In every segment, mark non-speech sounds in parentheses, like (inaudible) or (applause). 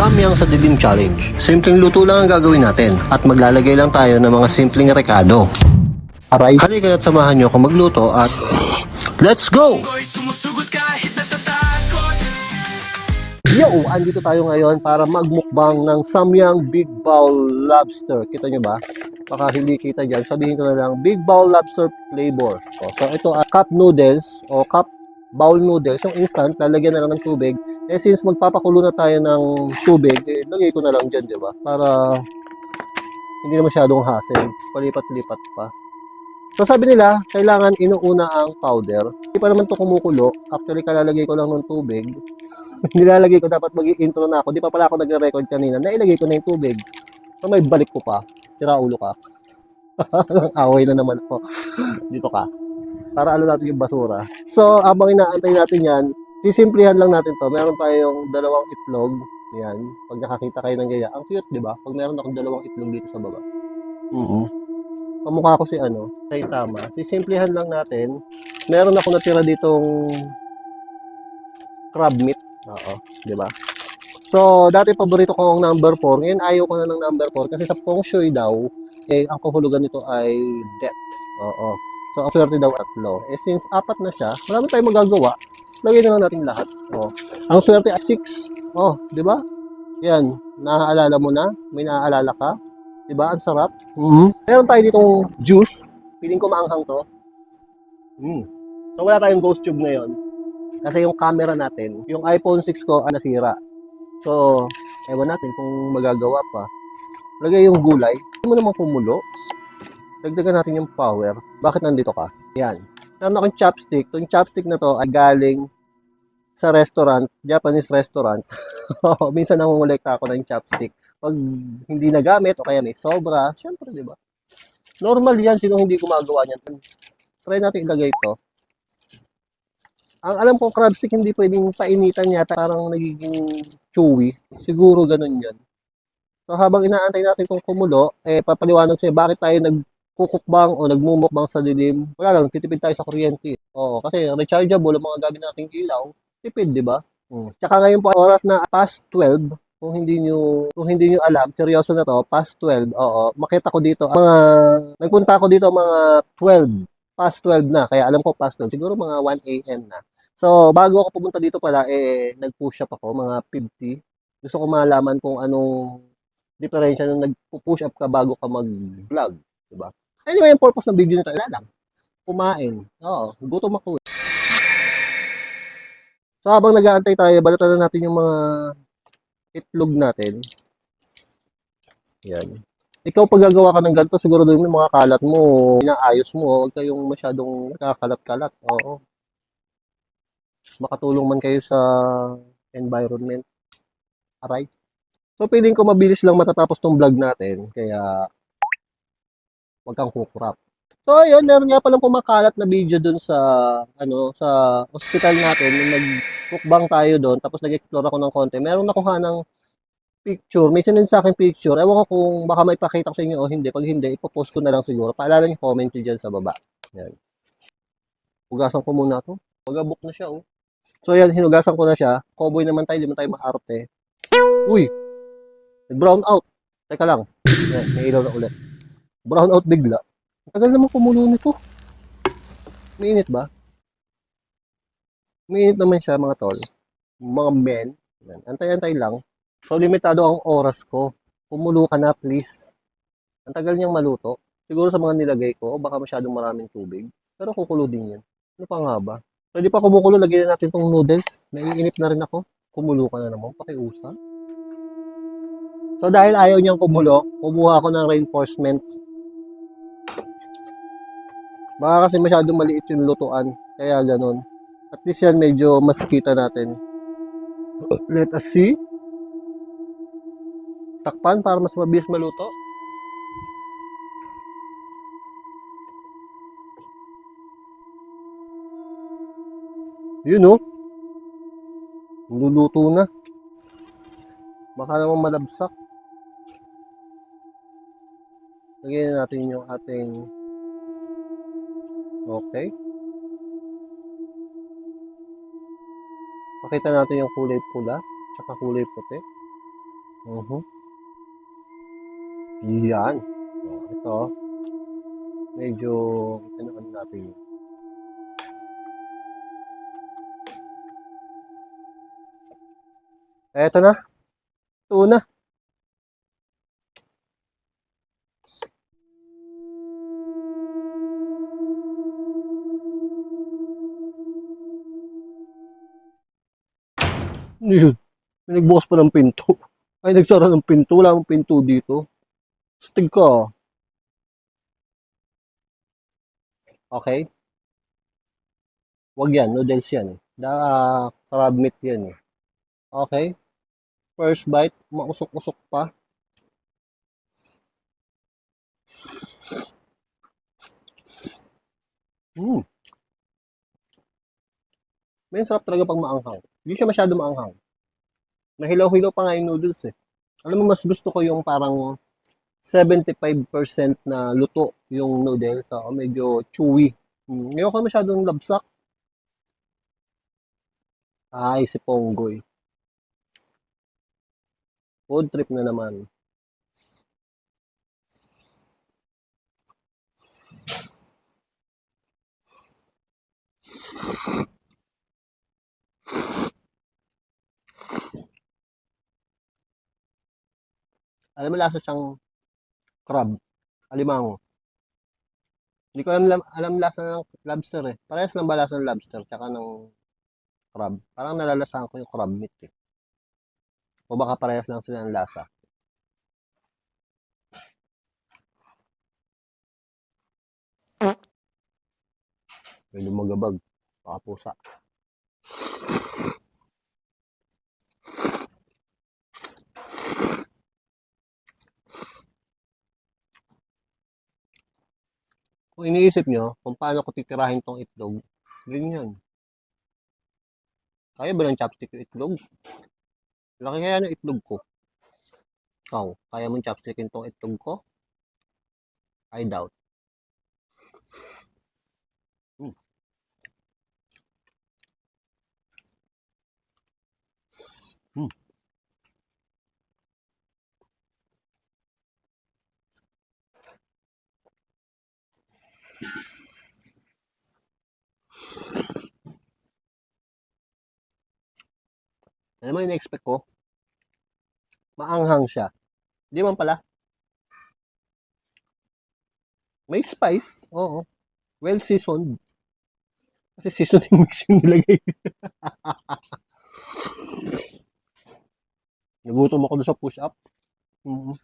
Samyang sa Dilim Challenge. Simpleng luto lang ang gagawin natin at maglalagay lang tayo ng mga simpleng rekado. Aray, halika na't samahan nyo ako magluto at let's go! Yo! Andito tayo ngayon para magmukbang ng Samyang Big Bowl Lobster. Kita nyo ba? Baka hindi kita dyan. Sabihin ko na lang, Big Bowl Lobster Flavor. O, so ito, ah, cup noodles o cup bowl noodles. Yung instant, lalagyan na lang ng tubig. Eh since magpapakulo na tayo ng tubig, eh, lagay ko na lang dyan, di ba? Para hindi na masyadong hassle. Palipat-lipat pa. So sabi nila, kailangan inuuna ang powder. Hindi pa naman to kumukulo. Actually, kalalagay ko lang ng tubig. (laughs) Nilalagay ko dapat mag intro na ako. Di pa pala ako nagre-record kanina. Nailagay ko na yung tubig. So may balik ko pa. Tira ulo ka. (laughs) Away na naman po. Dito ka. Para ano natin yung basura. So, habang inaantay natin yan, sisimplihan lang natin to. Meron tayong dalawang itlog. Yan. Pag nakakita kayo ng gaya. Ang cute, di ba? Pag meron akong dalawang itlog dito sa baba. Oo. Kamukha ko si ano, kay Tama. Sisimplihan lang natin. Meron ako natira ditong crab meat. Oo, di ba? So, dati paborito ko ang number 4. Ngayon ayaw ko na ng number 4 kasi sa feng shui daw, eh, ang kahulugan nito ay death. Oo. So, ang swerte daw tatlo. Eh, since apat na siya, marami tayong magagawa. Lagyan na lang natin lahat. Oh. Ang swerte ay 6. Oh, di ba? Yan. Naaalala mo na? May naaalala ka? Di ba? Ang sarap. Mm-hmm. Meron tayo ditong juice. Piling ko maanghang to. Mm. So, wala tayong ghost tube ngayon. Kasi yung camera natin, yung iPhone 6 ko, ah, nasira. So, ewan natin kung magagawa pa. Lagay yung gulay. Hindi mo naman kumulo. Dagdagan natin yung power. Bakit nandito ka? Yan. Meron akong chopstick. Itong chopstick na to ay galing sa restaurant, Japanese restaurant. (laughs) Minsan nangungulekta ako ng chopstick. Pag hindi nagamit o kaya may sobra, syempre, di ba? Normal yan. Sino hindi gumagawa niyan? Try natin ilagay ito. Ang alam ko, crab stick hindi pwedeng painitan yata. Parang nagiging chewy. Siguro ganun yan. So habang inaantay natin kung kumulo, eh papaliwanag sa'yo bakit tayo nagkukukbang o nagmumukbang sa dilim. Wala lang, titipid tayo sa kuryente. Oo, kasi rechargeable ang mga gamit nating ilaw. Tipid, di ba? Hmm. Tsaka ngayon po oras na past 12, kung hindi nyo kung hindi nyo alam, seryoso na to, past 12, oo, makita ko dito, mga, nagpunta ako dito mga 12, past 12 na, kaya alam ko past 12, siguro mga 1 a.m. na. So, bago ako pumunta dito pala, eh, nag-push up ako, mga 50. Gusto ko malaman kung anong diferensya nung nag-push up ka bago ka mag-vlog. Diba? Anyway, yung purpose ng video nito, wala lang. Kumain. Oo, gutom ako. eh. So, habang nag-aantay tayo, balatan na natin yung mga itlog natin. Yan. Ikaw pag gagawa ka ng ganito, siguro doon yung mga kalat mo, inaayos mo, huwag kayong masyadong nakakalat-kalat. Oo makatulong man kayo sa environment. Aray. So, feeling ko mabilis lang matatapos tong vlog natin. Kaya, wag kang kukurap. So, ayun, meron nga palang kumakalat na video dun sa, ano, sa hospital natin. Nung nag-cookbang tayo doon, tapos nag-explore ako ng konti. Meron nakuha ng picture. May sinend sa akin picture. Ewan ko kung baka may pakita ko sa inyo o hindi. Pag hindi, ipopost ko na lang siguro. Paalala niyo, comment nyo dyan sa baba. Yan. Hugasan ko muna to. Pagabok na siya, oh. So yan, hinugasan ko na siya. Cowboy naman tayo, di naman tayo maarte. Uy! Nag-brown out. Teka lang. Yan, may ilaw na ulit. Brown out bigla. Tagal naman kumulo nito. Mainit ba? Mainit naman siya mga tol. Mga men. Yan. Antay-antay lang. So limitado ang oras ko. Kumulo ka na please. Ang tagal niyang maluto. Siguro sa mga nilagay ko, baka masyadong maraming tubig. Pero kukulo din yan. Ano pa nga ba? So, di pa kumukulo, lagyan na natin tong noodles. Naiinip na rin ako. Kumulo ka na naman, pakiusa. So, dahil ayaw niyang kumulo, kumuha ako ng reinforcement. Baka kasi masyadong maliit yung lutuan. Kaya ganun. At least yan, medyo mas kita natin. (clears throat) Let us see. Takpan para mas mabilis maluto. Yun oh. Luluto na. Baka naman malabsak. Lagyan natin yung ating Okay. Pakita natin yung kulay pula tsaka kulay puti. Mhm. Yan. Oh, ito. Medyo, ano natin. Eto na. Tuna. Ano yun? May nagbukas pa ng pinto. Ay, nagsara ng pinto. Wala akong pinto dito. Stig ka. ah. Okay? Wag yan. Noodles yan. Da, crab meat yan eh. Okay? First bite, mausok-usok pa. Hmm. May sarap talaga pag maanghang. Hindi siya masyado maanghang. Mahilaw-hilaw pa nga yung noodles eh. Alam mo, mas gusto ko yung parang 75% na luto yung noodles. So, medyo chewy. Hmm. Ngayon ko masyadong labsak. Ay, si Ponggoy. Food trip na naman. Alam mo, lasa siyang crab. Alimango. Hindi ko alam, alam lasa ng lobster eh. Parehas lang ba lasa ng lobster tsaka ng crab? Parang nalalasahan ko yung crab meat eh. O baka parehas lang sila ng lasa. May lumagabag. Baka pusa. Kung iniisip nyo kung paano ko titirahin tong itlog, ganyan. Kaya ba ng chopstick yung itlog? Laki kaya ng itlog ko. Ikaw, kaya mong chopstickin tong itlog ko? I doubt. Hmm. Hmm. Alam mo yung expect ko? Maanghang siya. Hindi man pala. May spice. Oo. Well seasoned. Kasi seasoning (laughs) mix yung nilagay. Nagutom ako doon sa push-up. Mhm.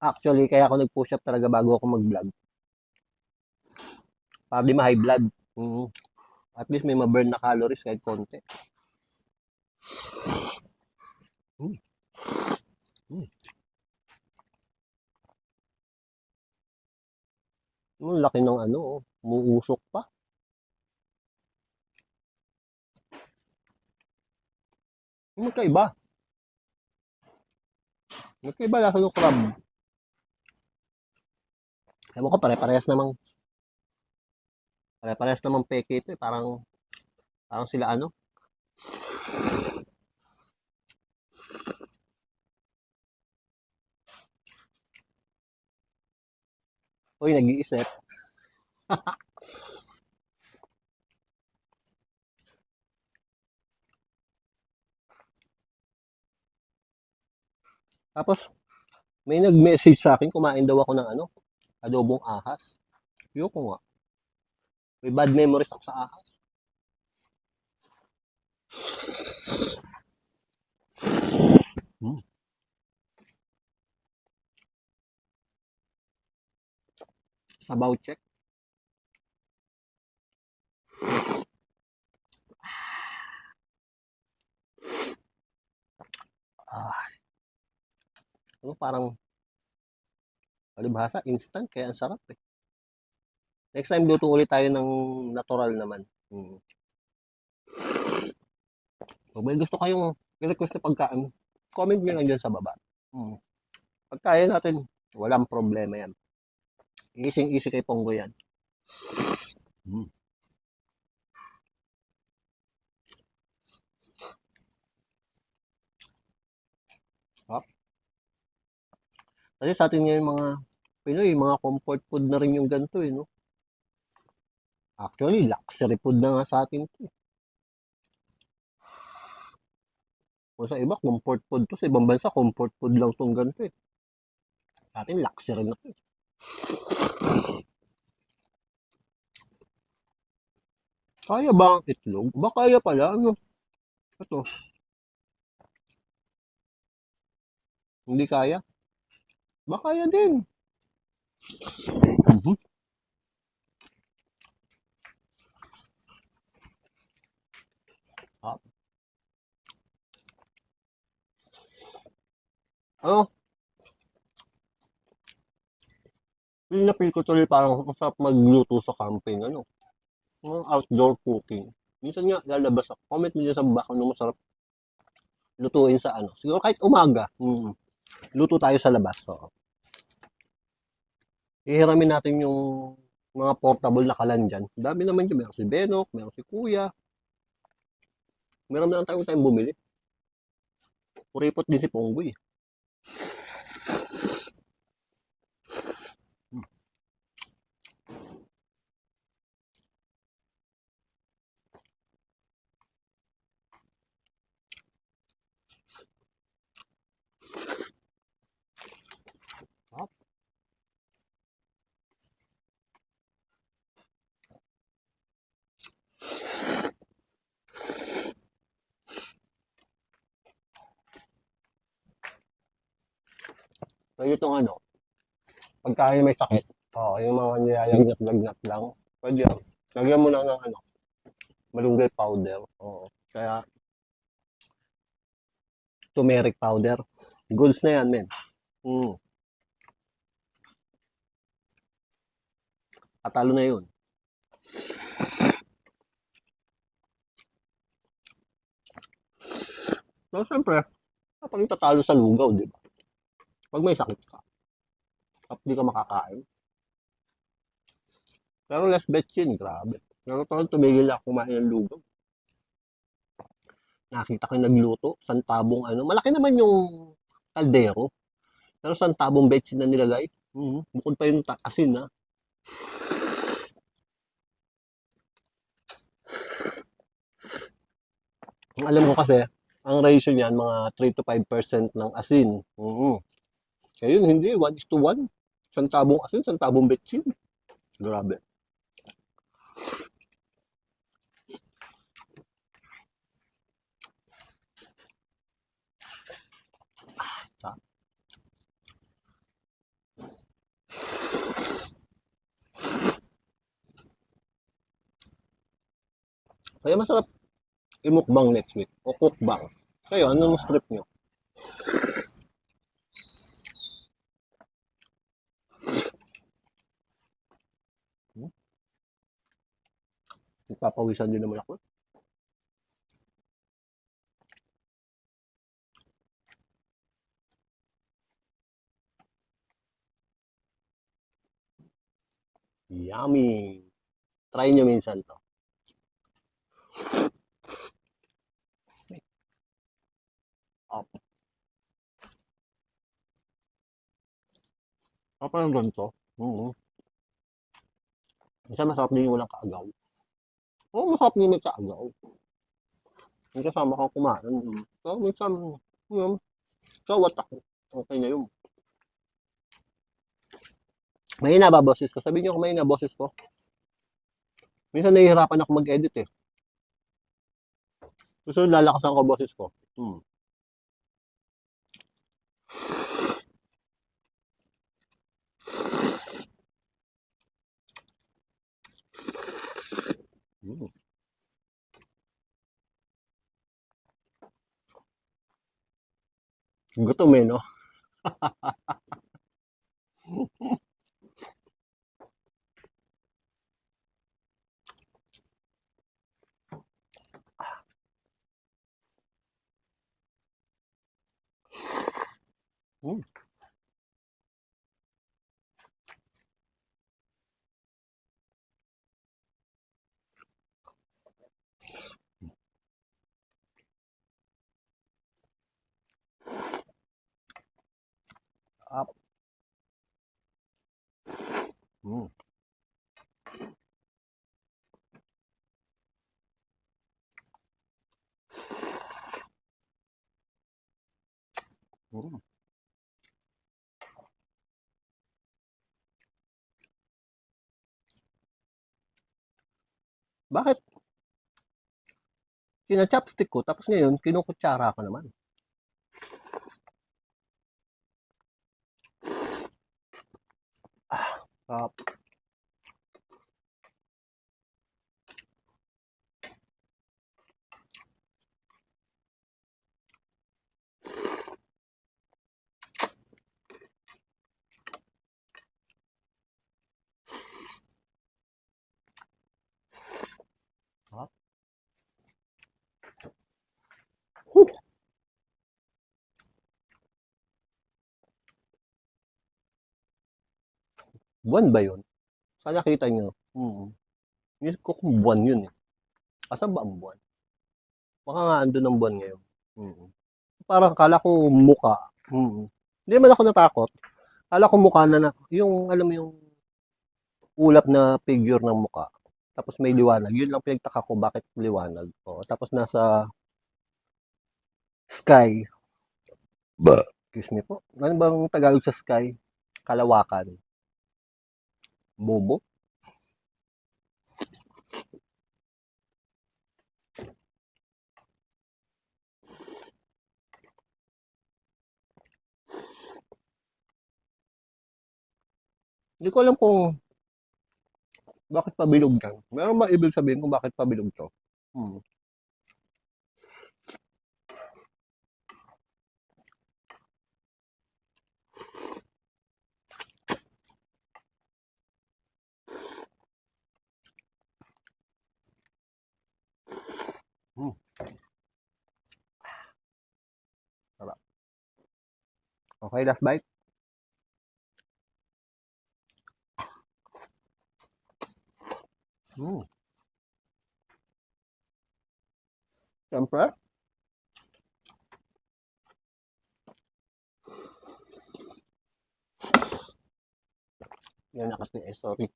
Actually, kaya ako nag-push up talaga bago ako mag-vlog. Para di ma-high blood. At least may ma-burn na calories kahit konti. Mm. Mm. Ang laki ng ano, oh. umuusok pa. Magkaiba. Magkaiba lasa ng crab. Ewan ko, pare-parehas namang pare-parehas namang peke ito eh. Parang parang sila ano, Uy, nag-iisip. (laughs) Tapos, may nag-message sa akin, kumain daw ako ng ano, adobong ahas. Yoko nga. May bad memories ako sa ahas. Hmm. Sabaw check. Ah. Ano parang palibhasa, instant, kaya ang sarap eh. Next time, luto ulit tayo ng natural naman. Hmm. Kung may gusto kayong i-request na pagkaan, comment nyo lang dyan sa baba. Hmm. Pagkaya natin, walang problema yan. Easy-easy kay Pongo yan. Sarap. Kasi sa atin ngayon mga Pinoy, mga comfort food na rin yung ganito eh, no? Actually, luxury food na nga sa atin to. eh. Kung sa iba, comfort food to. Sa ibang bansa, comfort food lang tong ganito eh. Sa atin, luxury na to. eh. Kaya ba ang itlog? Ba kaya pala, ano? Ito. Hindi kaya? Ba kaya din? Mhm. Ah. Ano? Na feel ko tuloy parang masarap magluto sa camping, ano? Mga outdoor cooking. Minsan nga, lalabas ako. Comment mo sa baba kung ano masarap lutuin sa ano. Siguro kahit umaga. Mm. Luto tayo sa labas. Oo. Ihiramin natin yung mga portable na kalan dyan. Dami naman dyan. Meron si Benok, meron si Kuya. Meron na lang tayo tayong bumili. Kuripot din si Pongboy. Pwede itong ano, pagka may sakit, oo, yung mga nilalagnat-lagnat lang, pwede yan. Lagyan mo lang ng ano, malunggay powder. Oo. Kaya, turmeric powder. Goods na yan, men. Mm. Katalo na yun. So, siyempre, rin tatalo sa lugaw, di ba? Pag may sakit ka, at di ka makakain. Pero less betchin, grabe. Pero taon tumigil ako kumain ng lugaw. Nakita ko nagluto, santabong ano. Malaki naman yung kaldero. Pero santabong betchin na nilagay. Mhm. Bukod pa yung asin, ha. Alam ko kasi, ang ratio niyan, mga 3 to 5% ng asin. Mhm. Ngayon, hindi. 1 is to 1. Santabong asin, santabong betchin. Grabe. Ah. Kaya masarap imukbang next week o cookbang. Kayo, anong strip nyo? Nagpapawisan din naman ako. Yummy! Try nyo minsan to. Up. Apa yung ganito? Oo. Minsan masarap din yung walang kaagaw. Oo, masarap din may kaagaw. Yung kasama kang kumain. Mm. So, minsan, yun, kawat ako. Okay na yun. Mahina ba boses ko? Sabihin niyo kung mahina boses ko. Minsan nahihirapan ako mag-edit eh. Gusto lalakasan ko boses ko. Hmm. Gutom eh, no? (laughs) Hmm. Up. Mm. Mm. Bakit? Kina-chopstick ko, tapos ngayon, kinukutsara ko naman. Ah, sarap. Sarap. Whew. Buwan ba yun? Sana kita nyo. Hmm. Isip ko kung buwan yun eh. Asan ba ang buwan? Baka nga andun ang buwan ngayon. Hmm. Parang kala ko muka. Hmm. Hindi man ako natakot. Kala ko mukha na na. Yung, alam mo yung ulap na figure ng muka. Tapos may liwanag. Yun lang pinagtaka ko bakit liwanag. O, tapos nasa sky. Ba? Excuse me po. Ano bang Tagalog sa sky? Kalawakan. Bobo? Hindi ko alam kung bakit pabilog yan. Meron ba ibig sabihin kung bakit pabilog to? Hmm. Hmm. Sarap. Okay, last bite. Hmm. Siyempre. Yan nakati eh, sorry.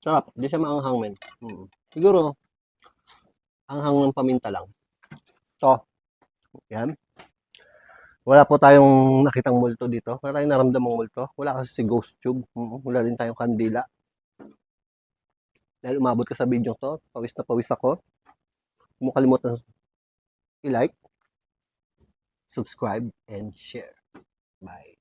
Sarap. Di siya maanghang men. Mm. Siguro, anghang ng paminta lang. To. Yan. Wala po tayong nakitang multo dito. Wala tayong naramdamang multo. Wala kasi si ghost tube. Mm, Wala din tayong kandila. Dahil umabot ka sa video to, pawis na pawis ako. Huwag kalimutan i-like, subscribe, and share. Bye.